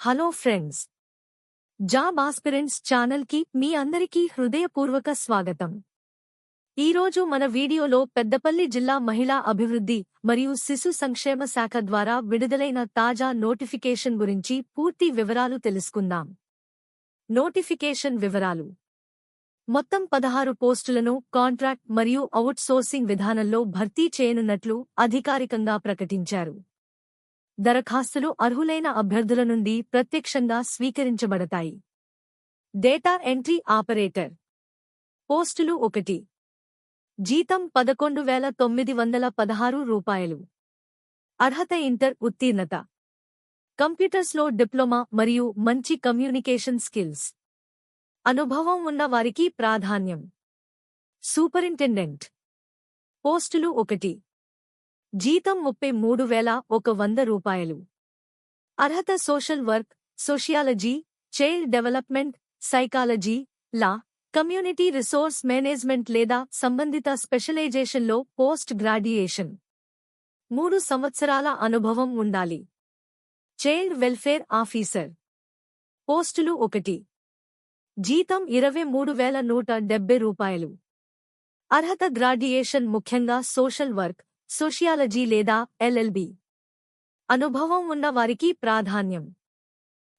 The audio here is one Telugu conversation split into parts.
Hello friends. జాబ్ ఆస్పిరెంట్స్ ఛానల్కి మీ అందరికీ హృదయపూర్వక స్వాగతం. ఈరోజు మన వీడియోలో పెద్దపల్లి జిల్లా మహిళా అభివృద్ధి మరియు శిశు సంక్షేమ శాఖ ద్వారా విడుదలైన తాజా నోటిఫికేషన్ గురించి పూర్తి వివరాలు తెలుసుకుందాం. నోటిఫికేషన్ వివరాలు. మొత్తం పదహారు పోస్టులను కాంట్రాక్ట్ మరియు అవుట్సోర్సింగ్ విధానంలో భర్తీ చేయనున్నట్లు అధికారికంగా ప్రకటించారు. దరఖాస్తులు అర్హులైన అభ్యర్థుల నుండి ప్రత్యక్షంగా స్వీకరించబడతాయి. Data entry operator. పోస్టులు ఒకటి. జీతం పదకొండు వేల తొమ్మిది వందల పదహారు రూపాయలు. అర్హత ఇంటర్ ఉత్తీర్ణత. కంప్యూటర్స్లో డిప్లొమా మరియు మంచి కమ్యూనికేషన్ స్కిల్స్. అనుభవం ఉన్న వారికి ప్రాధాన్యం. సూపరింటెండెంట్. పోస్టులు ఒకటి. జీతం ముప్పై మూడు వేల ఒక వంద రూపాయలు. అర్హత social work sociology child development psychology law community resource management లేదా సంబంధిత స్పెషలైజేషన్లో పోస్ట్ గ్రాడ్యుయేషన్. మూడు సంవత్సరాల అనుభవం ఉండాలి. Child welfare officer. పోస్టులు ఒకటి. జీతం ఇరవై మూడు వేల నూట డెబ్బై రూపాయలు. అర్హత గ్రాడ్యుయేషన్ ముఖ్యంగా సోషల్ వర్క్ సోషియాలజీ లేదా ఎల్ఎల్బి అనుభవం ఉన్న వారికి ప్రాధాన్యం.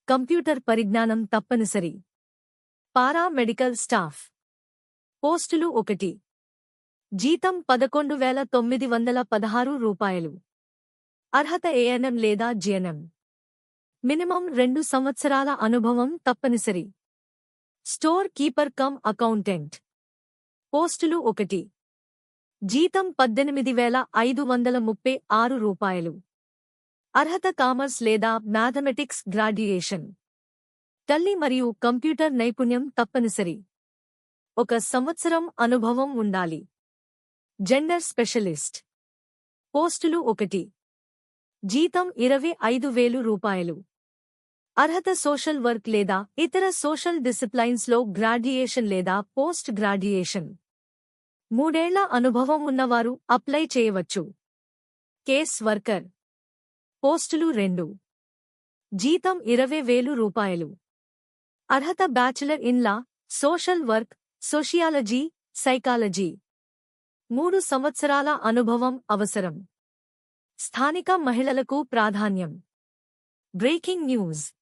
కంప్యూటర్ పరిజ్ఞానం తప్పనిసరి. Paramedical staff. పోస్టులు ఒకటి. జీతం పదకొండు వేల తొమ్మిది వందల పదహారు రూపాయలు. అర్హత ఏఎన్ఎం లేదా జిఎన్ఎం మినిమం రెండు సంవత్సరాల అనుభవం తప్పనిసరి. Store keeper cum accountant. పోస్టులు ఒకటి. జీతం పద్దెనిమిది వేల ఐదు వందల ముప్పై ఆరు రూపాయలు. అర్హత కామర్స్ లేదా మ్యాథమెటిక్స్ గ్రాడ్యుయేషన్. తల్లి మరియు కంప్యూటర్ నైపుణ్యం తప్పనిసరి. ఒక సంవత్సరం అనుభవం ఉండాలి. Gender specialist. పోస్టులు ఒకటి. జీతం ఇరవై ఐదు వేలు రూపాయలు. అర్హత సోషల్ వర్క్ లేదా ఇతర సోషల్ డిసిప్లైన్స్లో గ్రాడ్యుయేషన్ లేదా పోస్ట్ గ్రాడ్యుయేషన్. మూడేళ్ళ అనుభవం ఉన్నవారు అప్లై చేయవచ్చు. Case worker. పోస్టులు రెండు. జీతం ఇరవై వేలు రూపాయలు. అర్హత bachelor in law social work sociology psychology. మూడు సంవత్సరాల అనుభవం అవసరం. స్థానిక మహిళలకు ప్రాధాన్యం. Breaking news.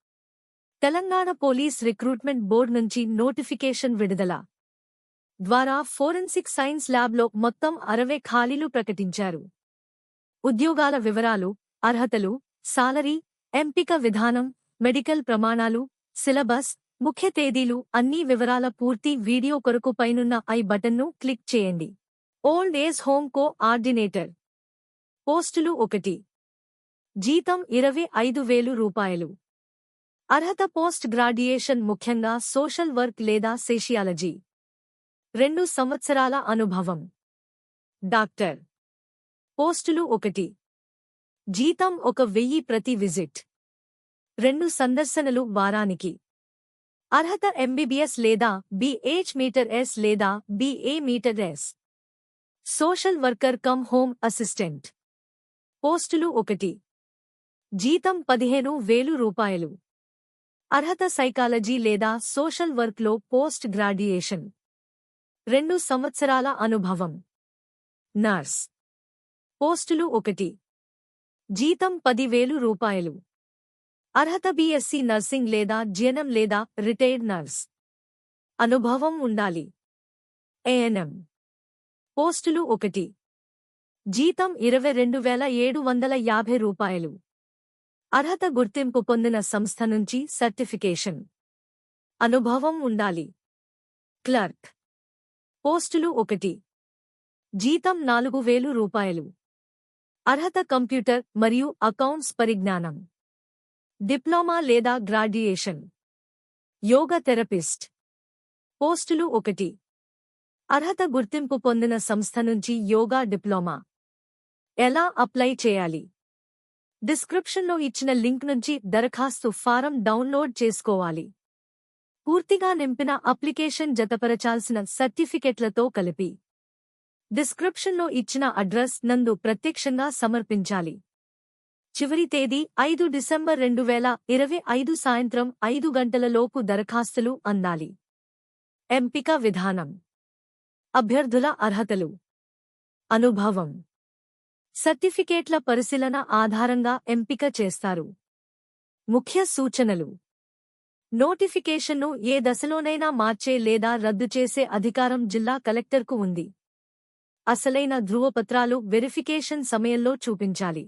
Telangana police recruitment board నుంచి నోటిఫికేషన్ విడుదల. ద్వారా ఫోరెన్సిక్ సైన్స్ ల్యాబ్లో మొత్తం అరవై ఖాళీలు ప్రకటించారు. ఉద్యోగాల వివరాలు అర్హతలు సాలరీ ఎంపిక విధానం మెడికల్ ప్రమాణాలు సిలబస్ ముఖ్య తేదీలు అన్ని వివరాల పూర్తి వీడియో కొరకు పైనున్న ఐ బటన్ను క్లిక్ చేయండి. Old age home coordinator పోస్టులు ఒకటి. జీతం ఇరవై ఐదు వేలు రూపాయలు. అర్హత పోస్ట్ గ్రాడ్యుయేషన్ ముఖ్యంగా సోషల్ వర్క్ లేదా సేషియాలజీ రెండు సంవత్సరాల అనుభవం. డాక్టర్. పోస్టులు ఒకటి. జీతం ఒక వెయ్యి ప్రతి విజిట్. రెండు సందర్శనలు వారానికి. అర్హత ఎంబీబీఎస్ లేదా బీహెచ్ మీటర్ ఎస్ లేదా BA metre S. Social worker cum home assistant. పోస్టులు ఒకటి. జీతం పదిహేను వేలు రూపాయలు. అర్హత సైకాలజీ లేదా సోషల్ వర్క్లో పోస్ట్ గ్రాడ్యుయేషన్. రెండు సంవత్సరాల అనుభవం. నర్స్. పోస్టులు ఒకటి. జీతం పదివేలు రూపాయలు. అర్హత బీఎస్సీ నర్సింగ్ లేదా జీఎనం లేదా రిటైర్డ్ నర్స్. అనుభవం ఉండాలి. ఏఎన్ఎం. పోస్టులు ఒకటి. జీతం ఇరవై రెండు వేల ఏడు వందల యాభై రూపాయలు. అర్హత గుర్తింపు పొందిన సంస్థ నుంచి సర్టిఫికేషన్. అనుభవం ఉండాలి. క్లర్క్. పోస్టులు ఒకటి. జీతం నాలుగు వేలు రూపాయలు. అర్హత కంప్యూటర్ మరియు అకౌంట్స్ పరిజ్ఞానం. డిప్లొమా లేదా గ్రాడ్యుయేషన్. యోగ థెరపిస్ట్. పోస్టులు ఒకటి. అర్హత గుర్తింపు పొందిన సంస్థ నుంచి యోగా డిప్లొమా. ఎలా అప్లై చేయాలి? డిస్క్రిప్షన్లో ఇచ్చిన లింక్ నుంచి దరఖాస్తు ఫారం డౌన్లోడ్ చేసుకోవాలి. పూర్తిగా నింపిన అప్లికేషన్ జతపరచాల్సిన సర్టిఫికెట్లతో కలిపి డిస్క్రిప్షన్లో ఇచ్చిన అడ్రస్ నందు ప్రత్యక్షంగా సమర్పించాలి. చివరి తేదీ ఐదు డిసెంబర్ రెండు వేల ఇరవై ఐదు సాయంత్రం ఐదు గంటలలోపు దరఖాస్తులు అందాలి. ఎంపిక విధానం. అభ్యర్థుల అర్హతలు. అనుభవం. సర్టిఫికేట్ల పరిశీలన ఆధారంగా ఎంపిక చేస్తారు. ముఖ్య సూచనలు. నోటిఫికేషన్ను ఏ దశలోనైనా మార్చే లేదా రద్దు చేసే అధికారం జిల్లా కలెక్టర్కు ఉంది. అసలైన ధృవపత్రాలు వెరిఫికేషన్ సమయంలో చూపించాలి.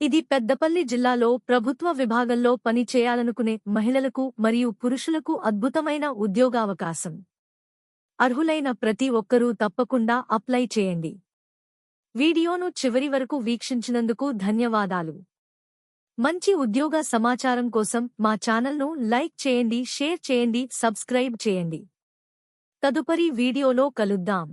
ఇది పెద్దపల్లి జిల్లాలో ప్రభుత్వ విభాగంలో పని చేయాలనుకునే మహిళలకు మరియు పురుషులకు అద్భుతమైన ఉద్యోగావకాశం. అర్హులైన ప్రతి ఒక్కరూ తప్పకుండా అప్లై చేయండి. వీడియోను చివరి వరకు వీక్షించినందుకు ధన్యవాదాలు. మంచి ఉద్యోగ సమాచారం కోసం మా ఛానల్ను లైక్ చేయండి షేర్ చేయండి సబ్స్క్రైబ్ చేయండి. తదుపరి వీడియోలో కలుద్దాం.